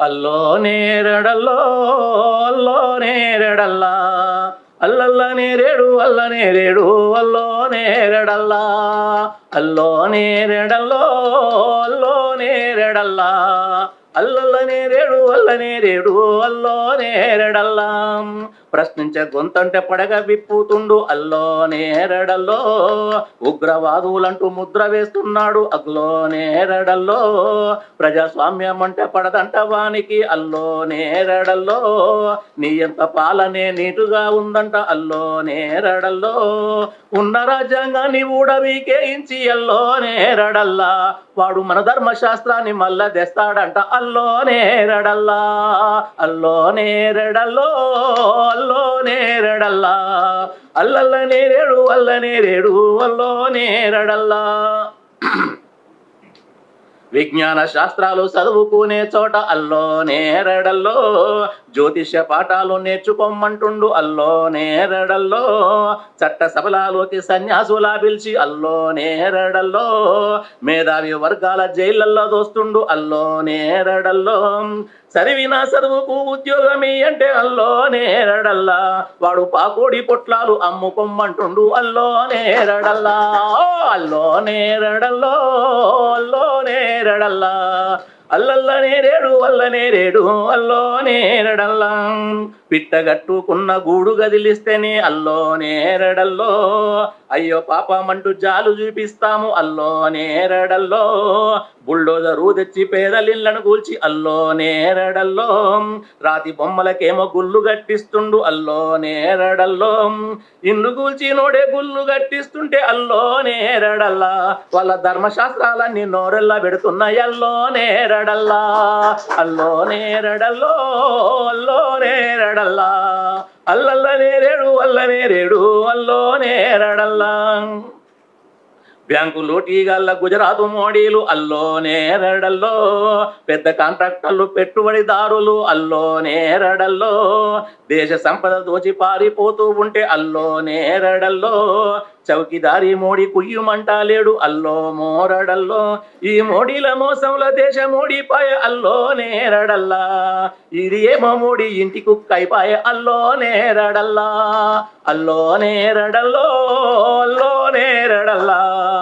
అల్లో నేరడల్లో అల్లో నేరడల్లా అల్లల్ల నేరేడు అల్ల నేరేడు అల్లో నేరడల్లా అల్లో నేరడల్లో అల్లో నేరడల్లా అల్లల్ల రేడు అల్లనే రేడు అల్లో నేరడల్లా ప్రశ్నించే గొంతంటే పడగ విప్పుతుండు అల్లో నేరడల్లో ఉగ్రవాదులంటూ ముద్ర వేస్తున్నాడు అగ్లో నేరడల్లో ప్రజాస్వామ్యం అంటే పడదంట వానికి అల్లో నేరడల్లో నీ ఎంత పాలనే నీటుగా ఉందంట అల్లో నేరడల్లో ఉన్న రాజ్యాంగాన్ని ఊడవీకేయించి అల్లో నేరడల్లా వాడు మన ధర్మశాస్త్రాన్ని మళ్ళా తెస్తాడంట అల్లో నేరడల్లా అల్లో నేరడల్లో అల్లో నేరడల్లా అల్లల్ల నేరేడు అల్ల నేరేడు అల్లో నేరడల్లా విజ్ఞాన శాస్త్రాలు చదువుకునే చోట అల్లో నేరడల్లో జ్యోతిష్య పాఠాలు నేర్చుకోమంటుండు అల్లో నేరడల్లో. చట్ట సభలలోకి సన్యాసులా పిలిచి అల్లో నేరడల్లో. మేధావి వర్గాల జైళ్ళల్లో దోస్తుండు అల్లో నేరడల్లో. చదివిన చదువుకు ఉద్యోగమి అంటే అల్లో నేరడల్లా. వాడు పాకోడి పొట్లాలు అమ్ముకోమ్మంటుండు అల్లో నేరడల్లా. అల్లో నేరడల్లో అల్లో నేరడల్లా. అల్లల్ల నేరేడు అల్ల నేరేడు అల్లో నేరడల్లా పిట్టగట్టుకున్న గూడు గదిలిస్తేనే అల్లో నేరడల్లో అయ్యో పాపమంటూ జాలు చూపిస్తాము అల్లో నేరడల్లో. బుల్డోజరు తెచ్చి పేదలిళ్ళను కూల్చి అల్లో నేరడల్లో. రాతి బొమ్మలకేమో గుళ్ళు గట్టిస్తుండు అల్లో నేరడల్లో. ఇల్లు కూల్చి నోడే గుళ్ళు గట్టిస్తుంటే అల్లో నేరడల్లా. వాళ్ళ ధర్మశాస్త్రాలన్నీ నోరెల్లా పెడుతున్నాయి అల్లో నేరడల్లా. అల్లో నేరడల్లో అల్లో నేరడల్లా. అల్లల్ల నేరేడు అల్ల నేరేడు అల్లో నేరడల్లా. salam. బ్యాంకులు లూటీగల్ల గుజరాత్ మోడీలు అల్లో నేరడల్లో పెద్ద కాంట్రాక్టర్లు పెట్టుబడిదారులు అల్లో నేరడల్లో దేశ సంపద దోచి పారిపోతూ ఉంటే అల్లో నేరడల్లో చౌకిదారి మోడీ కుయ్యుమంటాలేడు అల్లో మోరడల్లో ఈ మోడీల మోసంలో దేశ మోడీపాయ అల్లో నేరడల్లా ఇది ఏమో మోడీ ఇంటి కుక్కైపాయ అల్లో నేరడల్లా అల్లో నేరడల్లో అల్లో నేరడల్లా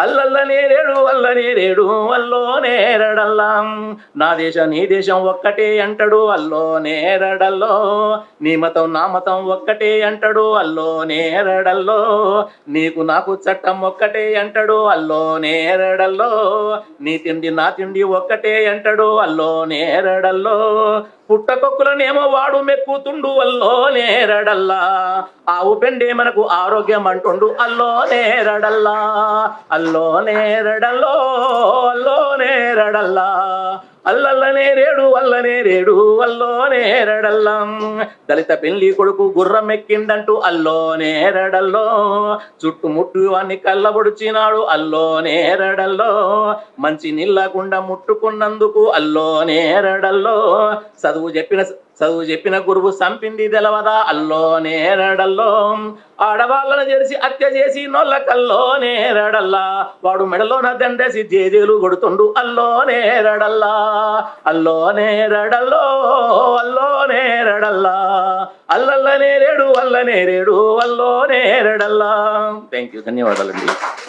అల్లల్ల నేరేడు అల్ల నేరేడు అల్లో నేరడల్లా. నా దేశం నీ దేశం ఒక్కటే అంటాడు అల్లో నేరడల్లో. నీ మతం నా మతం ఒక్కటే అంటాడు అల్లో నేరడల్లో. నీకు నాకు చట్టం ఒక్కటే అంటాడు అల్లో నేరడల్లో. నీ తిండి నా తిండి ఒక్కటే అంటాడు అల్లో నేరడల్లో. పుట్టకొక్కులనేమో వాడు మెక్కుతుండు అల్లో నేరడల్లా. ఆవు పెండే మనకు ఆరోగ్యం అంటుండు అల్లో నేరడల్లా. అల్ల నేరడల్లో అల్లో నేరడల్లా అల్లల్ల నేరేడు అల్ల నేరేడు నేరడల్లం దళిత పెళ్ళి కొడుకు గుర్రం ఎక్కిందంటూ అల్లో నేరడల్లో చుట్టుముట్టు వాన్ని కళ్ళబొడిచినాడు అల్లో నేరడల్లో మంచి నీళ్ళకుండా ముట్టుకున్నందుకు అల్లో నేరడల్లో చదువు చెప్పిన చదువు చెప్పిన గురువు సంపింది తెలవదా? అల్లో నేరడల్లో. ఆడవాళ్ళను చేసి హత్య చేసి నొల్ల కల్లో నేరడల్లా. వాడు మెడలోన దండేసి జేజేలు కొడుతుండు అల్లో నేరడల్లా. అల్లో నేరడల్లో అల్లో నేరడల్లా. అల్లల్ల నేరేడు అల్ల నేరేడు అల్లో నేరడల్లా. థ్యాంక్ యూ ధన్యవాదాలండి.